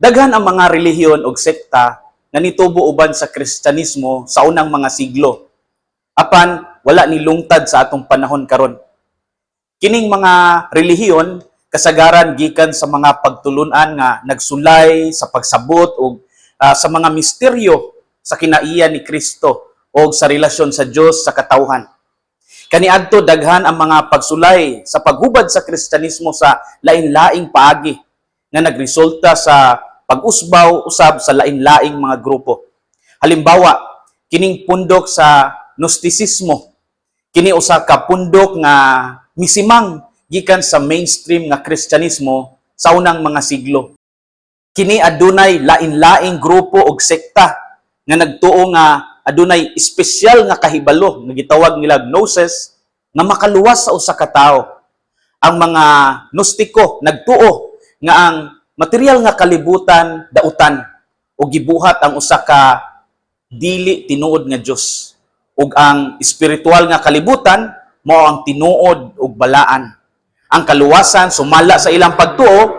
Daghan ang mga relihiyon o sekta nga nitubo uban sa Kristyanismo sa unang mga siglo. Apan wala ni lungtad sa atong panahon karon. Kining mga relihiyon kasagaran gikan sa mga pagtulunan nga nagsulay sa pagsabot o ah, sa mga misteryo sa kinaiya ni Kristo o sa relasyon sa Dios sa katawhan. Kaniadto daghan ang mga pagsulay sa paghubad sa Kristyanismo sa lain-laing paagi nga nagresulta sa pag-usbaw usab sa lain-laing mga grupo. Halimbawa, kining pundok sa Gnostisismo, kini usa ka pundok nga misimang gikan sa mainstream nga Kristyanismo sa unang mga siglo. Kini adunay lain-laing grupo og sekta nga nagtuo nga adunay espesyal nga kahibalo nga gitawag nila gnosis nga makaluwas sa usa ka tawo. Ang mga gnostiko nagtuo nga ang material nga kalibutan dautan o gibuhat ang usa ka dili tinuod nga Dios ug ang espiritual nga kalibutan mao ang tinuod ug balaan. Ang kaluwasan sumala sa ilang pagtuo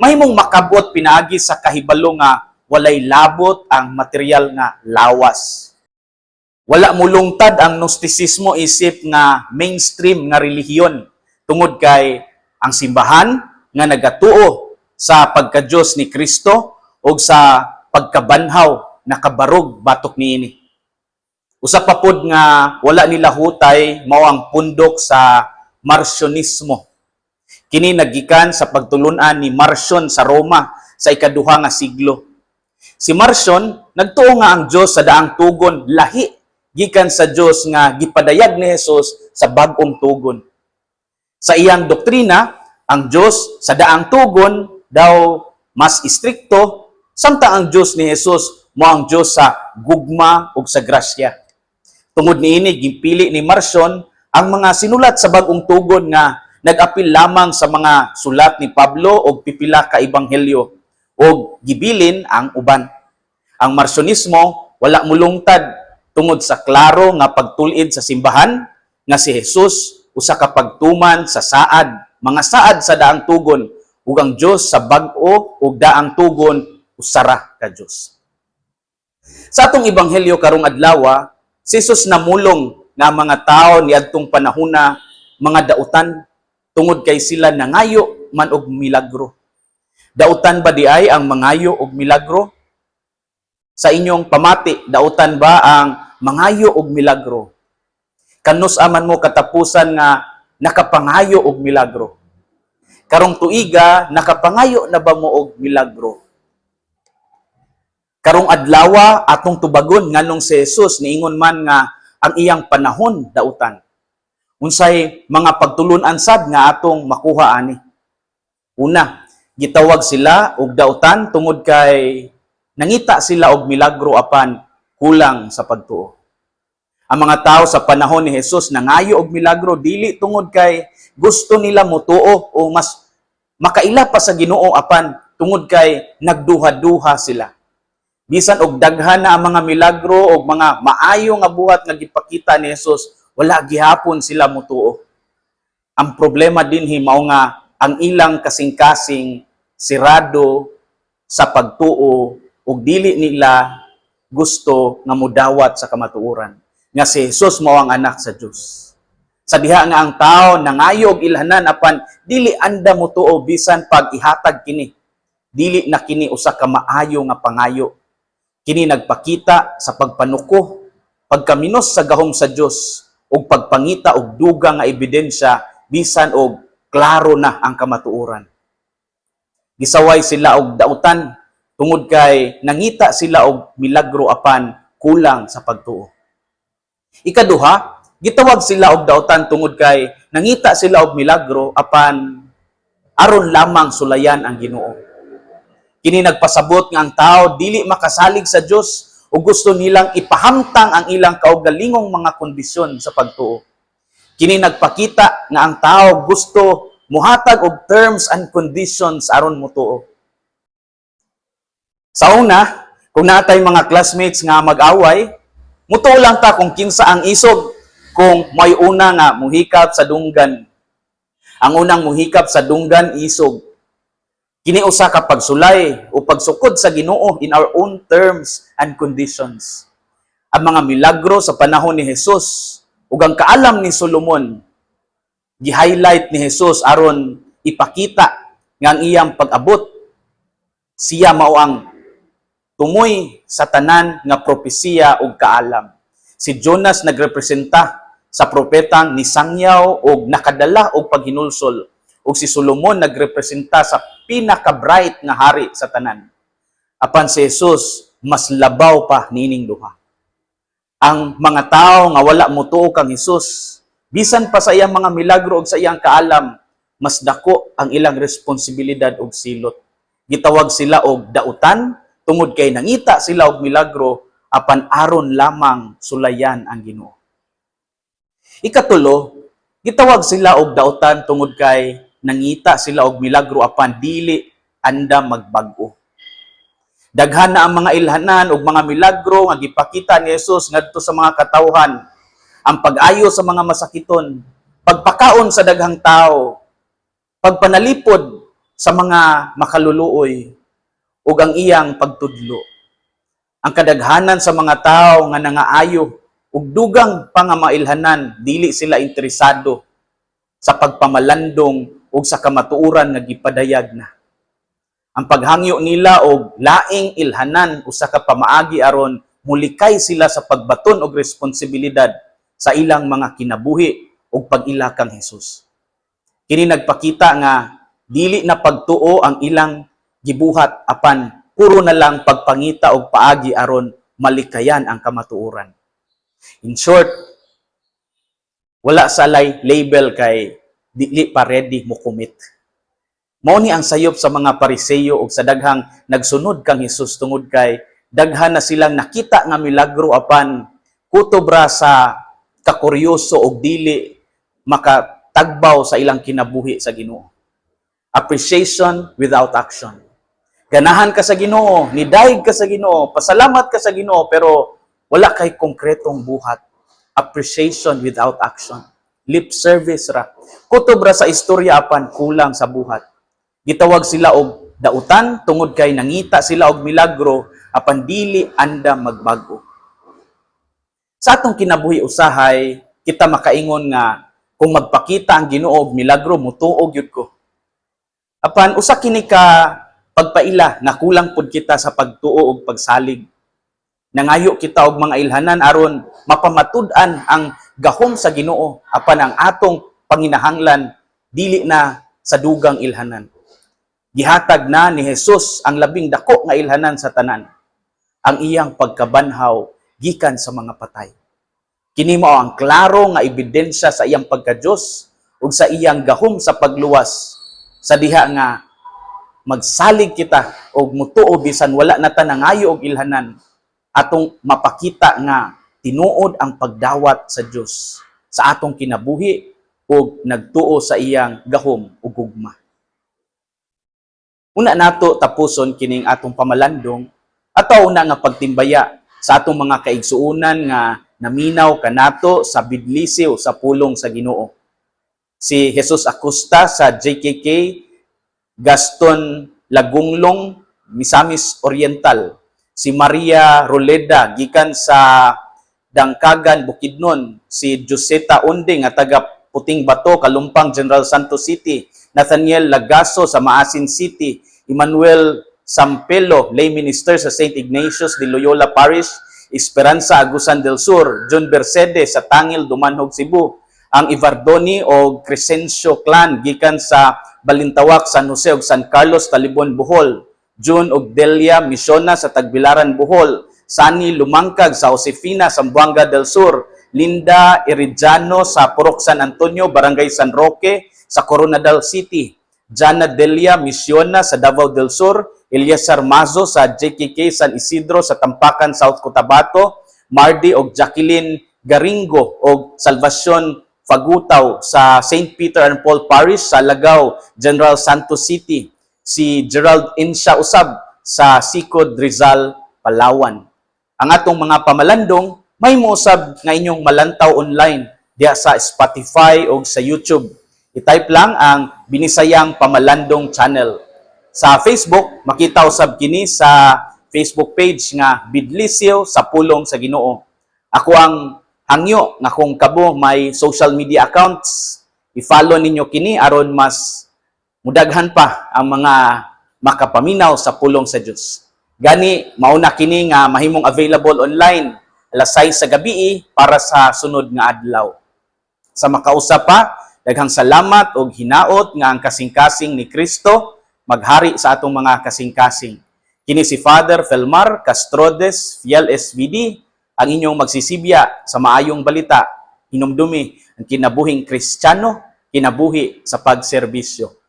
mahimong makabot pinaagi sa kahibalo nga walay labot ang material nga lawas. Wala mulungtad ang Gnostisismo isip nga mainstream nga relihiyon tungod kay ang simbahan nga nagatuo sa pagka-Diyos ni Kristo o sa pagkabanhaw nakabarog batok niini. Usa pa pod nga wala nila hutay mao ang pundok sa Marcionismo. Kini nagikan sa pagtulunan ni Marcion sa Roma sa ikaduha nga siglo. Si Marcion nagtuo nga ang Dios sa daang tugon lahi gikan sa Dios nga gipadayag ni Jesus sa bag-ong tugon. Sa iyang doktrina, ang Dios sa daang tugon daw mas istrikto samtang ang Dios ni Jesus mo ang Dios sa gugma ug sa grasya. Tungod niini gimpili ni Marcion ang mga sinulat sa bag-ong tugon nga nag-apil lamang sa mga sulat ni Pablo o pipila ka ebanghelyo o gibilin ang uban. Ang Marcionismo wala mulungtad tungod sa klaro nga pagtulid sa simbahan nga si Jesus usa ka pagtuman sa saad, mga saad sa daang tugon ug ang Dios sa bag-o ug daang tugon usara ka Dios. Sa atong ebanghelyo karong adlaw, si Jesus namulong nga mga tao ni adtong panahona mga dautan tungod kay sila nangayo man og milagro. Dautan ba di ay ang mangayo og milagro? Sa inyong pamati, dautan ba ang mangayo og milagro? Kanus aman mo katapusan nga nakapangayo og milagro? Karong tuiga, nakapangayo na ba mo og milagro? Karong adlawa atong tubagon nganong si Jesus niingon man nga ang iyang panahon dautan. Unsay mga pagtulunan sad nga atong makuha ani. Una, gitawag sila og dautan tungod kay nangita sila og milagro apan kulang sa pagtuo. Ang mga tao sa panahon ni Jesus nangayo og milagro dili tungod kay gusto nila motuo o mas makaila pa sa Ginoo apan tungod kay nagduha-duha sila. Bisan og daghan na ang mga milagro og mga maayo nga buhat nga gipakita ni Jesus wala gihapon sila mutuo. Ang problema dinhi mao nga ang ilang kasing-kasing sirado sa pagtuo ug dili nila gusto nga mudawat sa kamatuoran. Nga si Jesus mao ang anak sa Dios sa diha nga ang tao nangayo og ilhanan apan dili anda mutuo bisan pag ihatag kini dili na kini usa ka maayo nga pangayo Kini nagpakita sa pagpanuko, pagkaminos sa gahom sa Dios ug pagpangita og duga nga ebidensya bisan og klaro na ang kamatuoran. Gisaway sila og dautan tungod kay nangita sila og milagro apan kulang sa pagtuo. Ikaduha, gitawag sila og dautan tungod kay nangita sila og milagro apan aron lamang sulayan ang Ginoo. Kini nagpasabot nga ang tao dili makasalig sa Dios o gusto nilang ipahamtang ang ilang kaugalingong mga kondisyon sa pagtuo. Kini nagpakita nga ang tao gusto muhatag og terms and conditions aron mutuo. Sa una, kung natay mga classmates nga mag-away, mutuo lang ta kung kinsa ang isog kung may una nga muhikap sa dunggan. Ang unang muhikap sa dunggan isog Kini ka pagsulay o pagsukod sa Ginoo in our own terms and conditions. Ang mga milagro sa panahon ni Jesus ug ang kaalam ni Solomon gi-highlight ni Jesus aron ipakita nga ang iyang pag-abot siya mao ang tumoy sa tanan nga propesiya ug kaalam. Si Jonas nagrepresenta sa propetang ni Sangyaw og nakadala og paghinulsol ug si Solomon nagrepresenta sa pinaka-bright nga hari sa tanan. Apan si Jesus mas labaw pa nining duha. Ang mga tao nga wala motuo kang Jesus, bisan pa sa iyang mga milagro ug sa iyang kaalam, mas dako ang ilang responsibilidad ug silot. Gitawag sila og dautan tungod kay nangita sila og milagro apan aron lamang sulayan ang Ginoo. Ikatulo, gitawag sila og dautan tungod kay nangita sila og milagro apan dili anda magbag-o. Daghan na ang mga ilhanan ug mga milagro nga gipakita ni Jesus ngadto sa mga katawhan. Ang pag-ayo sa mga masakiton, pagpakaon sa daghang tao, pagpanalipod sa mga makaluluoy ug ang iyang pagtudlo. Ang kadaghanan sa mga tao nga nangaayo ug dugang pa nga mailhanan dili sila interesado sa pagpamalandong ug sa kamatuoran nga gipadayag na. Ang paghangyo nila og laing ilhanan usa ka pamaagi aron mulikay sila sa pagbaton og responsibilidad sa ilang mga kinabuhi ug pag-ila kang Hesus. Kini nagpakita nga dili na pagtuo ang ilang gibuhat apan puro na lang pagpangita og paagi aron malikayan ang kamatuoran. In short, wala sa label kay dili pa ready mo commit. Mao ni ang sayop sa mga pariseyo ug sa daghang nagsunod kang Hesus tungod kay daghan na silang nakita nga milagro apan kutobra sa kakuryoso og dili makatagbaw sa ilang kinabuhi sa Ginoo. Appreciation without action. Ganahan ka sa Ginoo, nidaig ka sa Ginoo, pasalamat ka sa Ginoo pero wala kay konkretong buhat. Appreciation without action. Lip service ra. Kutob ra sa istorya apan kulang sa buhat. Gitawag sila og dautan tungod kay nangita sila og milagro apan dili anda magbago. Sa atong kinabuhi usahay, kita makaingon nga kung magpakita ang Ginoo og milagro mutuog gyud ko. Apan usa kini ka pagpaila na kulang pud kita sa pagtuo og pagsalig. Nangayo kita og mga ilhanan aron mapamatud-an ang gahom sa Ginoo apan ang atong panginahanglan dili na sa dugang ilhanan. Gihatag na ni Jesus ang labing dako nga ilhanan sa tanan. Ang iyang pagkabanhaw gikan sa mga patay. Kini mao ang klaro nga ebidensya sa iyang pagka-Dios ug sa iyang gahom sa pagluwas sa diha nga magsalig kita og mutuo bisan wala na ta nangayo og ilhanan atong mapakita nga tinuod ang pagdawat sa Dios sa atong kinabuhi ug nagtuo sa iyang gahom ug gugma. Una nato tapuson kining atong pamalandong ataw na nga pagtimbaya sa atong mga kaigsuonan nga naminaw kanato sa bidlisiw sa pulong sa Ginoo. Si Jesus Acosta sa JKK, Gaston Lagunglong, Misamis Oriental, si Maria Roleda gikan sa Dangkagan Bukidnon, si Joseta Unding nga taga Puting Bato, Kalumpang General Santos City, Nathaniel Lagaso sa Maasin City, Emmanuel Sampelo, lay minister sa St. Ignatius de Loyola Parish, Esperanza Agusan del Sur, John Mercedes sa Tangil, Dumanhog, Cebu, ang Ivardoni o Crescencio clan gikan sa Balintawak, San Jose ug San Carlos, Talibon, Bohol, June ug Delia Misiona sa Tagbilaran, Bohol, Sani Lumangkag sa Josefina, Zamboanga del Sur, Linda Iridiano sa Purok San Antonio, Barangay San Roque sa Coronadal City, Jana Delia Misiona sa Davao del Sur, Eliasar Mazo sa JKK San Isidro sa Tampakan, South Cotabato, Mardi og Jacqueline Garingo og Salvacion Fagutaw sa St. Peter and Paul Parish sa Lagaw, General Santos City, si Gerald Insha Usab sa Sikod Rizal, Palawan. Ang atong mga pamalandong may mousab nga inyong malantaw online diya sa Spotify o sa YouTube. I-type lang ang Binisayang Pamalandong Channel. Sa Facebook, makita usab kini sa Facebook page nga Bidlisyo sa pulong sa Ginoo. Ako ang hangyo nga kung kabo may social media accounts, i-follow ninyo kini aron mas mudaghan pa ang mga makapaminaw sa pulong sa Dios. Gani mauna kini nga mahimong available online alas 6 sa gabi para sa sunod nga adlaw. Sa makausap pa, daghang salamat og hinaot nga ang kasing-kasing ni Kristo maghari sa atong mga kasing-kasing. Kini si Father Felmar Castrodes, Fiel SVD, ang inyong magsisibya sa maayong balita, hinumdumi ang kinabuhing Kristiyano, kinabuhi sa pagserbisyo.